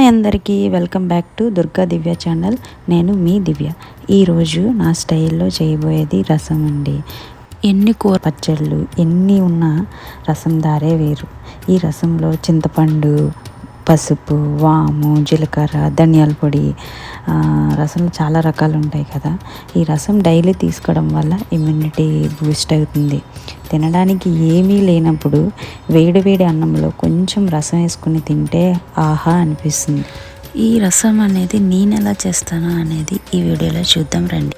Hi అందరికీ welcome back to Durga Divya channel. నేను మీ దివ్య. ఈరోజు నా స్టైల్లో చేయబోయేది రసం అండి. ఎన్ని కూర పచ్చళ్ళు ఎన్ని ఉన్నా రసం దారే వేరు. ఈ రసంలో చింతపండు పసుపు వాము జీలకర్ర ధనియాల పొడి రసంలో చాలా రకాలు ఉంటాయి కదా. ఈ రసం డైలీ తీసుకోవడం వల్ల ఇమ్యూనిటీ బూస్ట్ అవుతుంది. తినడానికి ఏమీ లేనప్పుడు వేడి వేడి అన్నంలో కొంచెం రసం వేసుకుని తింటే ఆహా అనిపిస్తుంది. ఈ రసం అనేది నేను ఎలా చేస్తాను అనేది ఈ వీడియోలో చూద్దాం రండి.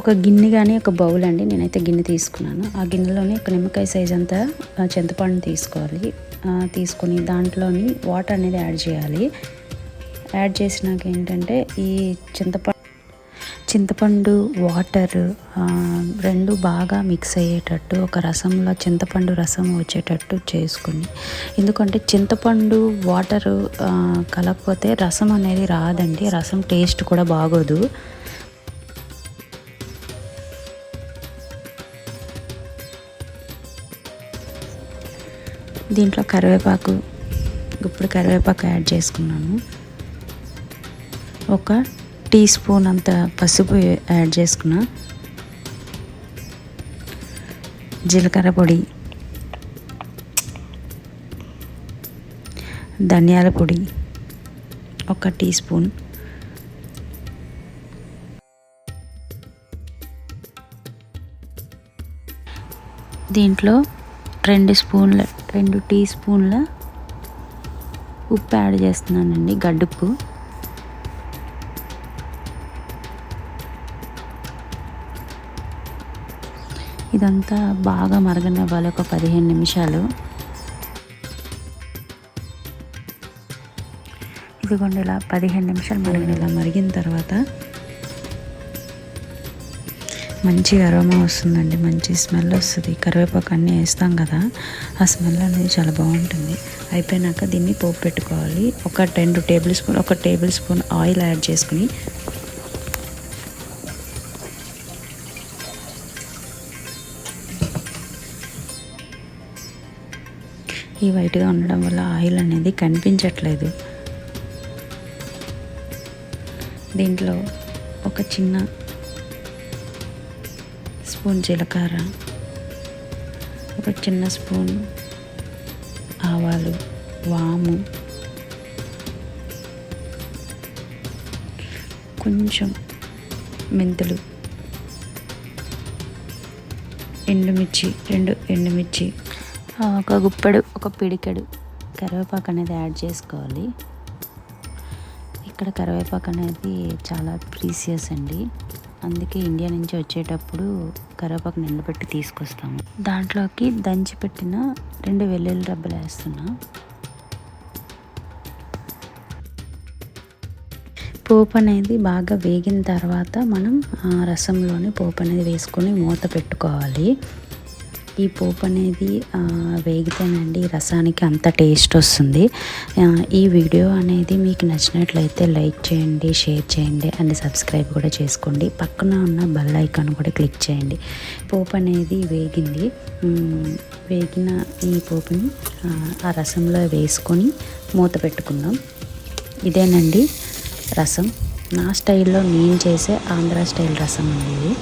ఒక గిన్నె కానీ ఒక బౌల్ అండి నేనైతే గిన్నె తీసుకున్నాను. ఆ గిన్నెలోనే ఒక నిమ్మకాయ సైజ్ అంతా చింతపండు తీసుకోవాలి. తీసుకొని దాంట్లోని వాటర్ అనేది యాడ్ చేయాలి. యాడ్ చేసినాక ఏంటంటే ఈ చింతపండు చింతపండు వాటర్ రెండు బాగా మిక్స్ అయ్యేటట్టు ఒక రసంలో చింతపండు రసం వచ్చేటట్టు చేసుకుని. ఎందుకంటే చింతపండు వాటర్ కలకపోతే రసం అనేది రాదండి రసం టేస్ట్ కూడా బాగోదు. దీంట్లో కరివేపాకు ఇప్పుడు కరివేపాకు యాడ్ చేసుకున్నాను. ఒక టీ స్పూన్ అంత పసుపు యాడ్ చేసుకున్నా. జీలకర్ర పొడి. ధనియాల పొడి. ఒక టీ స్పూన్. దీంట్లో రెండు స్పూన్ల రెండు టీ స్పూన్ల ఉప్పు యాడ్ చేస్తున్నానండి గడ్డుప్పు. ఇదంతా బాగా మరగనివ్వాలి ఒక పదిహేను నిమిషాలు. ఇదిగోండి ఇలా పదిహేను నిమిషాలు మరిగిన ఇలా మరిగిన తర్వాత మంచి అరోమా వస్తుందండి మంచి స్మెల్ వస్తుంది. కరివేపాకు అన్నీ వేస్తాం కదా ఆ స్మెల్ అనేది చాలా బాగుంటుంది. అయిపోయినాక దీన్ని పోపు పెట్టుకోవాలి. ఒక రెండు టేబుల్ స్పూన్ ఒక టేబుల్ స్పూన్ ఆయిల్ యాడ్ చేసుకుని ఈ వైట్గా ఉండడం వల్ల ఆయిల్ అనేది కనిపించట్లేదు. దీంట్లో ఒక చిన్న స్పూన్ జీలకర్ర ఒక చిన్న స్పూన్ ఆవాలు వాము కొంచెం మెంతులు ఎండుమిర్చి రెండు ఎండుమిర్చి ఒక గుప్పెడు ఒక పిడికెడు. కరివేపాకు అనేది యాడ్ చేసుకోవాలి. ఇక్కడ కరివేపాకు అనేది చాలా ప్రీసియస్ అండి. అందుకే ఇండియా నుంచి వచ్చేటప్పుడు కరివేపాకు నిండబెట్టి తీసుకొస్తాము. దాంట్లోకి దంచి పెట్టిన రెండు వెల్లుల్లి రబ్బలు వేస్తున్నా. పోపు అనేది బాగా వేగిన తర్వాత మనం రసంలోని పోపు అనేది వేసుకొని మూత పెట్టుకోవాలి. ఈ పోపు అనేది వేగితేనండి రసానికి అంత టేస్ట్ వస్తుంది. ఈ వీడియో అనేది మీకు నచ్చినట్లయితే లైక్ చేయండి షేర్ చేయండి అండ్ సబ్స్క్రైబ్ కూడా చేసుకోండి. పక్కన ఉన్న బెల్ ఐకాన్ కూడా క్లిక్ చేయండి. పోపు అనేది వేగింది. వేగిన ఈ పోపుని ఆ రసంలో వేసుకొని మూత పెట్టుకుందాం. ఇదేనండి రసం. నా స్టైల్లో నేను చేసే ఆంధ్ర స్టైల్ రసం అనేది